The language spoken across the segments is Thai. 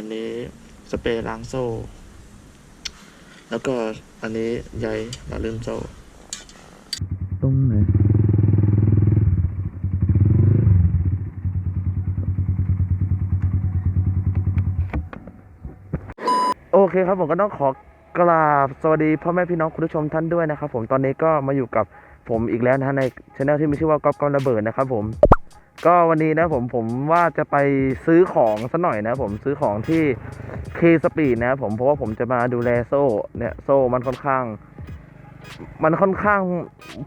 อันนี้สเปรย์ล้างโซ่ แล้วก็อันนี้ใยหล่อลื่นโซ่ ตรงไหนโอเคครับผมก็ต้องขอกราบสวัสดีพ่อแม่พี่น้องคุณผู้ชมท่านด้วยนะครับผมตอนนี้ก็มาอยู่กับผมอีกแล้วนะฮะในช anel ที่มีชื่อว่าก๊อฟกอนระเบิดนะครับผม ก็วันนี้นะผมผมว่าจะไปซื้อของสักหน่อยนะผมซื้อของที่เคสปีดนะผมเพราะว่าผมจะมาดูแลโซ่เนี่ยโซ่มันค่อนข้าง มันค่อนข้าง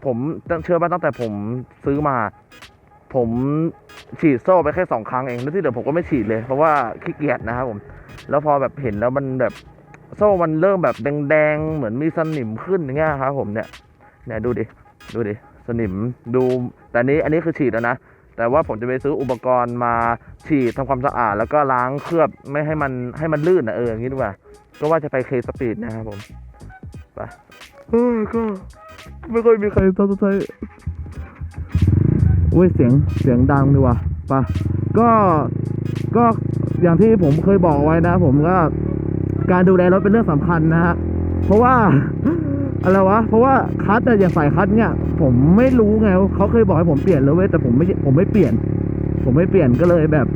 ผมเชื่อว่าตั้งแต่ผมซื้อมา ผมฉีดโซ่ไปแค่สองครั้งเองแล้วที่เหลือผมก็ไม่ฉีดเลย เพราะว่าขี้เกียจนะครับผม แล้วพอแบบเห็นแล้วมันแบบโซ่มันเริ่มแบบแดงๆเหมือนมีสนิมขึ้นอย่างเงี้ยครับผมเนี่ยเนี่ยดูดิดูดิสนิมดูแต่นี้อันนี้คือฉีดแล้วนะ แต่ว่าผมจะไปซื้ออุปกรณ์มาฉีดทำความสะอาด แล้วก็ล้างเคลือบไม่ให้มันให้มันลื่นนะเอออย่างนี้ดีกว่าก็ว่าจะไปเคสปีดนะครับผมไปเออก็ไม่ค่อยมีใครทำใจโอ้ยเสียงเสียงดังดีว่ะไปก็ก็อย่างที่ผมเคยบอกไว้นะ ผมก็การดูแลรถเป็นเรื่องสำคัญนะฮะเพราะว่าอะไรวะเพราะว่าคัทอะอย่างใส่คัทเนี่ย ผมไม่รู้ไงเขาเคยบอกให้ผมเปลี่ยนแล้วเว้ยแต่ผมไม่ผมไม่เปลี่ยน ผมไม่เปลี่ยนก็เลยแบบ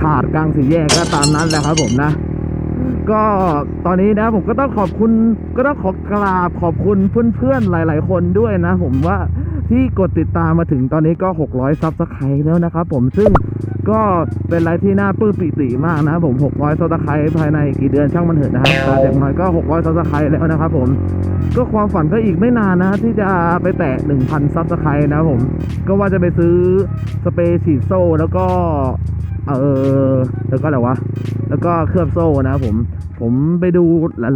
ขาดกลางสี่แยกก็ตามนั้นแหละครับ ผมนะ ก็ตอนนี้นะ ผมก็ต้องขอบคุณ ก็ต้องขอกราบขอบคุณเพื่อนๆหลาย ๆ คนด้วยนะ ผมว่าที่กดติดตามมาถึงตอนนี้ก็ 600ซับสไครต์แล้วนะครับผมซึ่ง ก็เป็นอะไรที่น่าปลื้มปิติมากนะครับผม600ซับสไครต์ภายในกี่เดือนช่างมันเถอะนะครับแต่อย่างน้อยก็600ซับสไครต์แล้วนะครับผมก็ความฝันก็อีกไม่นานนะที่จะไปแตะ1,000ซับสไครต์นะครับผมก็ว่าจะไปซื้อสเปรย์ฉีดโซ่แล้วก็เออแล้วก็อะไรวะแล้วก็เคลือบโซ่นะครับผมผมไปดู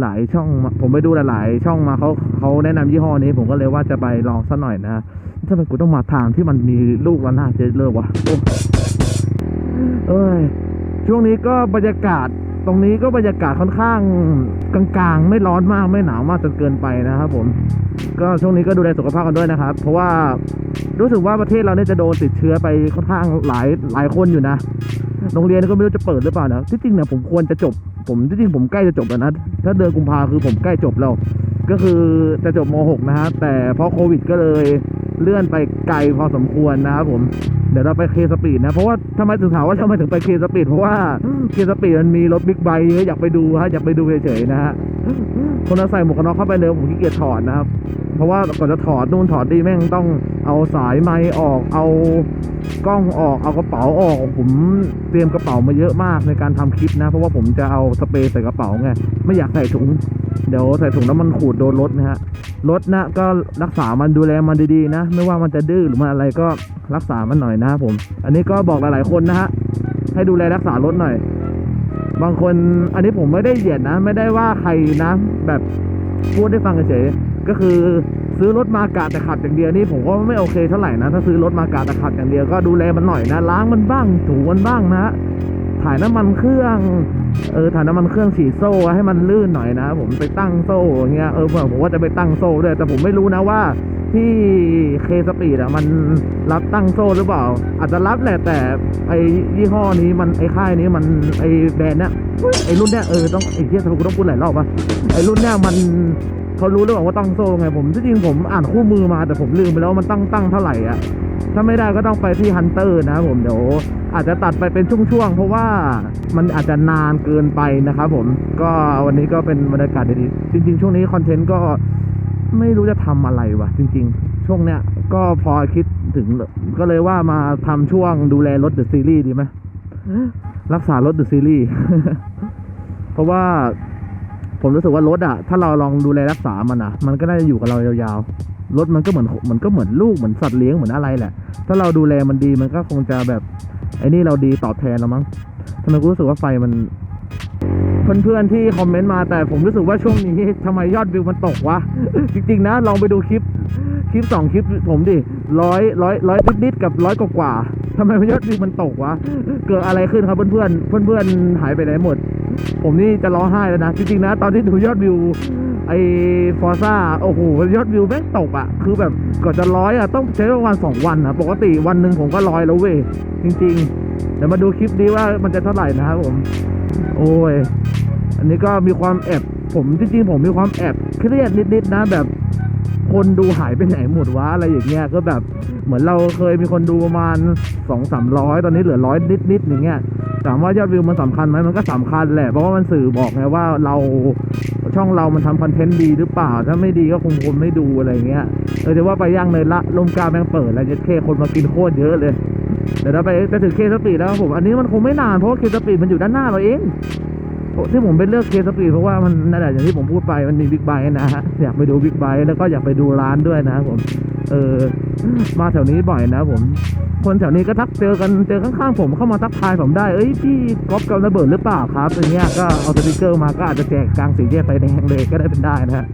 หลายๆช่อง ผมไปดูหลายๆช่องมาเขาเขาแนะนำยี่ห้อนี้ ผมก็เลยว่าจะไปลองสักหน่อยนะทำไมกูต้องมาทางที่มันมีลูกระนาดเยอะเลยวะ เอ้ยช่วงนี้ก็บรรยากาศตรงนี้ก็บรรยากาศค่อนข้างกลางๆ ไม่ร้อนมากไม่หนาวมากจนเกินไปนะครับผม ก็ช่วงนี้ก็ดูแลสุขภาพกันด้วยนะครับ เพราะว่ารู้สึกว่าประเทศเราเนี่ยจะโดนติดเชื้อไปค่อนข้างหลายหลายคนอยู่นะ โรงเรียนก็ไม่รู้จะเปิดหรือเปล่านะที่จริงเนี่ยผมควรจะจบ ผมที่จริงผมใกล้จะจบแล้วนะ ถ้าเดือนกุมภาคือผมใกล้จบแล้ว ก็คือจะจบม .6 นะฮะแต่เพราะโควิดก็เลยเลื่อนไปไกลพอสมควรนะครับผมเดี๋ยวเราไปเคสปีดนะ เพราะว่าทำไมถึงถามว่าทำไมถึงไปเคสปีดเพราะว่าเคสปีดมันมีรถบิ๊กไบค์เยอะอยากไปดูฮะอยากไปดูเฉยๆนะฮะคนเราใส่หมวกกันน็อกเข้าไปเลยผมขี้เกียจถอดนะครับเพราะว่าก่อนจะถอดนู่นถอดนี่แม่งต้องเอาสายไม้ออก เอากล้องออกเอากระเป๋าออกผมเตรียมกระเป๋ามาเยอะมากในการทำคลิปนะ เพราะว่าผมจะเอาสเปรย์ใส่กระเป๋าไงไม่อยากใส่ถุง เดี๋ยวใส่ถุงแล้วมันขูดโดนรถนะฮะรถนะก็รักษามันดูแลมันดีๆนะ ไม่ว่ามันจะดื้อหรือมันอะไรก็รักษามันหน่อยนะครับผม อันนี้ก็บอกหลายๆคนนะฮะให้ดูแลรักษารถหน่อย บางคนอันนี้ผมไม่ได้เหยียดนะ ไม่ได้ว่าใครนะ แบบพูดให้ฟังเฉยก็คือซื้อรถมากะแต่ขัดอย่างเดียวนี่ผมก็ไม่โอเคเท่าไหร่นะถ้าซื้อรถมากะแต่ขัดอย่างเดียวก็ดูแลมันหน่อยนะล้างมันบ้างถูมันบ้างนะ ถ่ายน้ำมันเครื่องเออถ่ายน้ำมันเครื่องฉีดโซ่ให้มันลื่นหน่อยนะผมไปตั้งโซ่เงี้ยเออผมว่าจะไปตั้งโซ่ด้วยแต่ผมไม่รู้นะว่าที่เคสปีดอะมันรับตั้งโซ่หรือเปล่า อาจจะรับแหละแต่ไอยี่ห้อนี้มันไอค่ายนี้มันไอแบรนด์เนี้ยไอรุ่นเนี้ยเออต้องไอเที่ยทำไมกูต้องพูดหลายรอบวะไอรุ่นเนี้ยมันเขารู้หรือเปล่าว่าตั้งโซ่ไงผมที่จริงผมอ่านคู่มือมาแต่ผมลืมไปแล้วว่ามันตั้งตั้งเท่าไหร่อะถ้าไม่ได้ก็ต้องไปที่ฮันเตอร์นะผมเดี๋ยว อาจจะตัดไปเป็นช่วงๆ เพราะว่ามันอาจจะนานเกินไปนะครับผม ก็วันนี้ก็เป็นบรรยากาศดีๆ จริง ๆ ช่วงนี้คอนเทนต์ก็ไม่รู้จะทำอะไรวะจริง ๆ ช่วงเนี้ยก็พอคิดถึงก็เลยว่ามาทำช่วงดูแลรถเดอะซีรีส์ดีไหมรักษารถเดอะซีรีส์เพราะว่าผมรู้สึกว่ารถอะถ้าเราลองดูแลรักษามันอะมันก็น่าจะอยู่กับเรายาวๆรถมันก็เหมือนมันก็เหมือนลูกเหมือนสัตว์เลี้ยงเหมือนอะไรแหละ ถ้าเราดูแลมันดีมันก็คงจะแบบ อ้นี่เราดีตอบแทนเรามั้งทำไมกูรู้สึกว่าไฟมัน เพื่อนๆที่คอมเมนต์มาแต่ผมรู้สึกว่าช่วงนี้ทำไมยอดวิวมันตกวะ จริงๆนะลองไปดูคลิปคลิปสองคลิปผมดิร้อยร้อยร้อยนิดๆกับร้อยกว่าๆทำไมยอดวิวมันตกวะ เกิดอะไรขึ้นครับเพื่อนๆเพื่อนๆหายไปไหนหมด ผมนี่จะร้องไห้แล้วนะ จริงๆนะ ตอนที่ดูยอดวิว ไอ้ฟอร์ซ่าโอ้โหยอดวิวแม่งตกอะ คือแบบก่อนจะร้อยอะต้องใช้ประมาณสองวันอะปกติวันหนึ่งผมก็ร้อยแล้วเว้ยจริง ๆ เดี๋ยวมาดูคลิปนี้ว่ามันจะเท่าไหร่นะครับผม โอ้ย อันนี้ก็มีความแอบผมจริงๆผมมีความแอบเครียดนิดๆนะแบบคนดูหายไปไหนหมดวะอะไรอย่างเงี้ยก็แบบเหมือนเราเคยมีคนดูประมาณสองสามร้อยตอนนี้เหลือร้อยนิดๆอย่างเงี้ยถามว่ายอดวิวมันสำคัญไหมมันก็สำคัญแหละเพราะว่ามันสื่อบอกไงว่าเรา ช่องเรามันทำคอนเทนต์ดีหรือเปล่า ถ้าไม่ดีก็คงคนไม่ดูอะไรเงี้ยเออแต่ว่าไปย่างเนยละลมกาแมงเปิดแล้วจะเคคนมากินโคตรเยอะเลยเดี๋ยวเราไปจะถึงเคสปีดแล้วครับผมอันนี้มันคงไม่นานเพราะว่าเคสปีดมันอยู่ด้านหน้าเราเองที่ผมไปเลือกเคสปีดเพราะว่ามันนั่นแหละอย่างที่ผมพูดไปมันมีบิ๊กไบค์นะฮะอยากไปดูบิ๊กไบค์แล้วก็อยากไปดูร้านด้วยนะผม เออมาแถวนี้บ่อยนะผม คนแถวนี้ก็ทักเจอกันเจอข้างๆผมเข้ามาทักทายผมได้เอ้ยพี่ก๊อฟกับระเบิดหรือเปล่าครับอย่างเงี้ยก็เอาสติกเกอร์มาก็อาจจะแจกกลางสี่แยกไฟแดงเลยก็ได้เป็นได้นะฮะ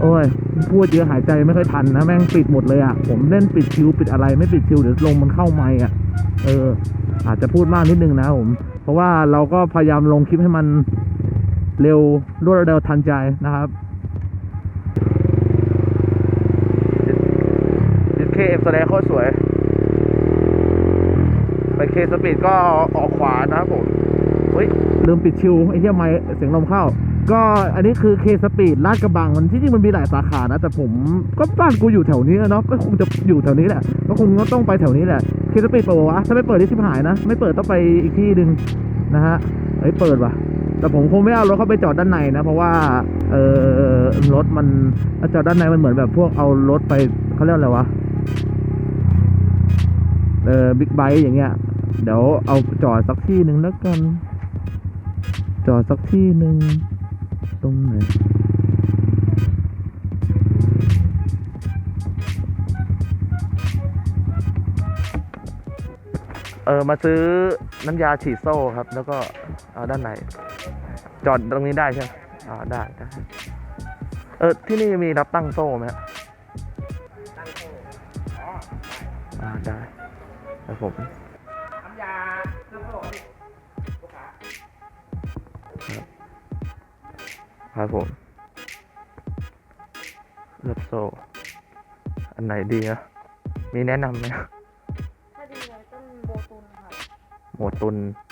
โอ้ยพูดเยอะหายใจไม่ค่อยทันนะแม่งปิดหมดเลยอะผมเล่นปิดคิวปิดอะไรไม่ปิดคิวเดี๋ยวลงมันเข้าไม่อะเออ อาจจะพูดมากนิดนึงนะผมเพราะว่าเราก็พยายามลงคลิปให้มันเร็วรวดเร็วทันใจนะครับดิเคเอ็กซ์เรย์โคตรสวย ไปเคสปีดก็ออกขวานะครับผมเฮ้ยลืมปิดชิวไอ้เหี้ยไม่เสียงลมเข้า ก็อันนี้คือเคสปีดลาดกระบังมันที่จริงมันมีหลายสาขานะ แต่ผมก็บ้านกูอยู่แถวนี้เนาะก็คงจะอยู่แถวนี้แหละ ก็คงต้องไปแถวนี้แหละเคสปีดเปิดวะถ้าไม่เปิดที่ชิบหายนะ ไม่เปิดต้องไปอีกที่หนึ่งนะฮะเฮ้ยเปิดว่ะแต่ผมคงไม่เอารถเข้าไปจอดด้านในนะ เพราะว่าเออรถมันจอดด้านในมันเหมือนแบบพวกเอารถไปเขาเรียกอะไรวะ เออบิ๊กไบค์อย่างเงี้ย เดี๋ยวเอาจอดสักที่หนึ่งแล้วกัน จอดสักที่หนึ่งตรงไหนเออมาซื้อน้ำยาฉีดโซ่ครับ แล้วก็เอาด้านในจอดตรงนี้ได้ใช่ไหมอ่าได้ได้เออที่นี่มีรับตั้งโซ่ไหมฮะอ่ ผมน้ำยาเครื่องโซ่พี่ลูกค้าครับผมเลือกโซ่อันไหนดีอะมีแนะนำไหมถ้าดีเลยต้นโบตุนครับโหมดตุนใ